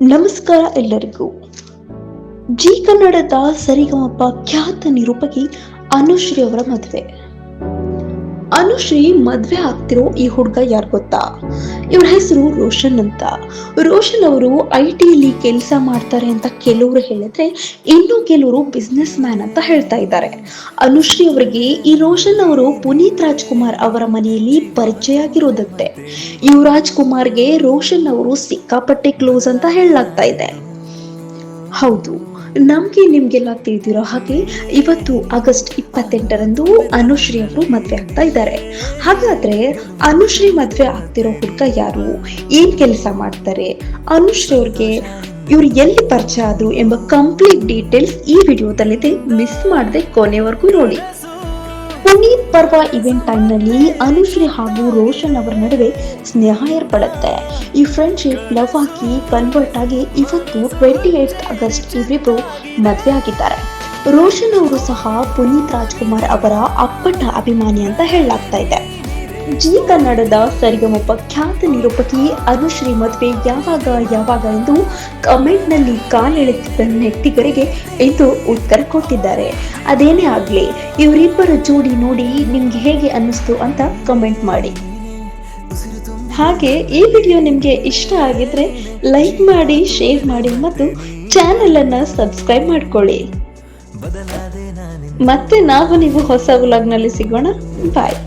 ನಮಸ್ಕಾರ ಎಲ್ಲರಿಗೂ. ಜಿ ಕನ್ನಡದ ಸರಿಗಮಪ್ಪ ಖ್ಯಾತ ನಿರೂಪಕಿ ಅನುಶ್ರೀ ಅವರ ಮದುವೆ. ಅನುಶ್ರೀ ಮದ್ವೆ ಆಗ್ತಿರೋ ಈ ಹುಡುಗ ಯಾರು ಗೊತ್ತಾ? ಇವ್ರ ಹೆಸರು ರೋಷನ್ ಅಂತ. ರೋಷನ್ ಅವರು ಐ ಟಿಯಲ್ಲಿ ಕೆಲಸ ಮಾಡ್ತಾರೆ ಅಂತ ಕೆಲವರು ಹೇಳಿದ್ರೆ ಇನ್ನು ಕೆಲವರು ಬಿಸ್ನೆಸ್ ಮ್ಯಾನ್ ಅಂತ ಹೇಳ್ತಾ ಇದ್ದಾರೆ. ಅನುಶ್ರೀ ಅವರಿಗೆ ಈ ರೋಷನ್ ಅವರು ಪುನೀತ್ ರಾಜ್ಕುಮಾರ್ ಅವರ ಮನೆಯಲ್ಲಿ ಪರಿಚಯ ಆಗಿರೋದಂತೆ. ಯುವರಾಜ್ ಕುಮಾರ್ಗೆ ರೋಷನ್ ಅವರು ಸಿಕ್ಕಾಪಟ್ಟೆ ಕ್ಲೋಸ್ ಅಂತ ಹೇಳಲಾಗ್ತಾ ಇದೆ. ಹೌದು ನಮ್ಗೆ ನಿಮ್ಗೆಲ್ಲ ತಿಳಿದಿರೋ ಹಾಗೆ ಇವತ್ತು ಆಗಸ್ಟ್ ಇಪ್ಪತ್ತೆಂಟರಂದು ಅನುಶ್ರೀ ಅವರು ಮದ್ವೆ ಆಗ್ತಾ ಇದ್ದಾರೆ. ಹಾಗಾದ್ರೆ ಅನುಶ್ರೀ ಮದ್ವೆ ಆಗ್ತಿರೋ ಹುಡುಗ ಯಾರು? ಏನ್ ಕೆಲಸ ಮಾಡ್ತಾರೆ? ಅನುಶ್ರೀ ಅವ್ರಿಗೆ ಇವ್ರು ಎಲ್ಲಿ ಪರಿಚಯ ಆದ್ರು ಎಂಬ ಕಂಪ್ಲೀಟ್ ಡೀಟೇಲ್ಸ್ ಈ ವಿಡಿಯೋದಲ್ಲಿದೆ. ಮಿಸ್ ಮಾಡದೆ ಕೊನೆವರೆಗೂ ನೋಡಿ. ಪರ್ವ ಇವೆಂಟ್ ಟೈಮ್ನಲ್ಲಿ ಅನುಶ್ರೀ ಹಾಗೂ ರೋಷನ್ ಅವರ ನಡುವೆ ಸ್ನೇಹ ಏರ್ಪಡುತ್ತೆ. ಈ ಫ್ರೆಂಡ್ಶಿಪ್ ಲವ್ ಆಗಿ ಕನ್ವರ್ಟ್ ಆಗಿ ಇವತ್ತು ಟ್ವೆಂಟಿ ಏಟ್ ಆಗಸ್ಟ್ ಇವರಿಬ್ರು ಮದುವೆ ಆಗಿದ್ದಾರೆ. ರೋಷನ್ ಅವರು ಸಹ ಪುನೀತ್ ರಾಜ್ಕುಮಾರ್ ಅವರ ಅಪ್ಪಟ ಅಭಿಮಾನಿ ಅಂತ ಹೇಳಲಾಗ್ತಾ ಇದೆ. ಜಿ ಕನ್ನಡದ ಸರಿಗಮಪ ಖ್ಯಾತ ನಿರೂಪಕಿ ಅನುಶ್ರೀ ಮದುವೆ ಯಾವಾಗ ಯಾವಾಗ ಎಂದು ಕಮೆಂಟ್ನಲ್ಲಿ ಕಾಲೆಳೆತಿದ್ದ ನೆಟ್ಟಿಗರಿಗೆ ಇಂದು ಉತ್ತರ ಕೊಟ್ಟಿದ್ದಾರೆ. ಅದೇನೇ ಆಗಲಿ, ಇವರಿಬ್ಬರ ಜೋಡಿ ನೋಡಿ ನಿಮ್ಗೆ ಹೇಗೆ ಅನ್ನಿಸ್ತು ಅಂತ ಕಮೆಂಟ್ ಮಾಡಿ. ಹಾಗೆ ಈ ವಿಡಿಯೋ ನಿಮಗೆ ಇಷ್ಟ ಆಗಿದ್ರೆ ಲೈಕ್ ಮಾಡಿ, ಶೇರ್ ಮಾಡಿ ಮತ್ತು ಚಾನೆಲ್ ಅನ್ನ ಸಬ್ಸ್ಕ್ರೈಬ್ ಮಾಡ್ಕೊಳ್ಳಿ. ಮತ್ತೆ ನಾವು ನೀವು ಹೊಸ ವ್ಲಾಗ್ನಲ್ಲಿ ಸಿಗೋಣ. ಬಾಯ್.